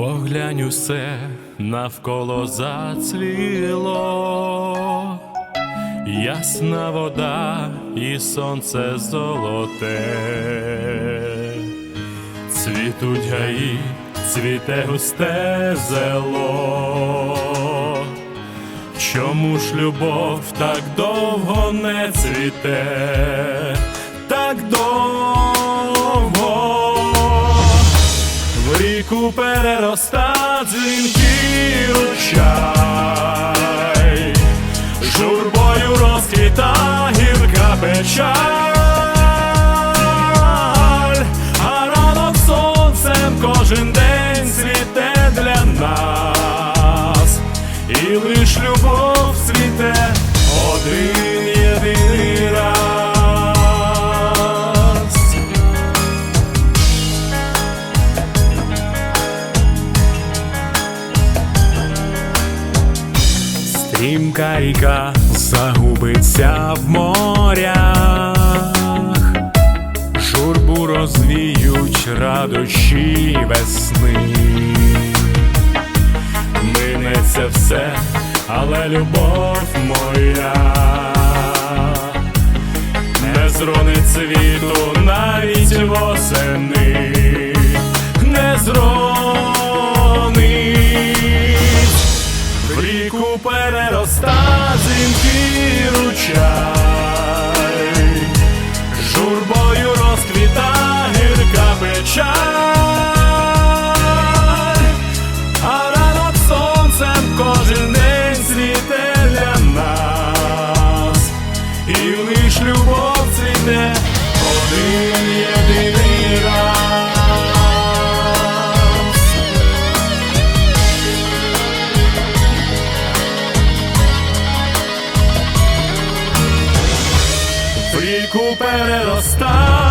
Поглянь усе навколо зацвіло, ясна вода і сонце золоте, цвітуть гаї, цвіте густе зело. Чому ж любов так довго не цвіте, В ріку перероста дзвінки ручай, журбою розквіта гірка печаль, Стрімка ріка загубиться в морях, журбу розвіють радощі весни. Минеться все, але любов моя. Не зронить світу навіть восени, гірка а ранок сонцем кожен день світе для нас, і лиш любов цвіте один єдиний раз. В ріку перероста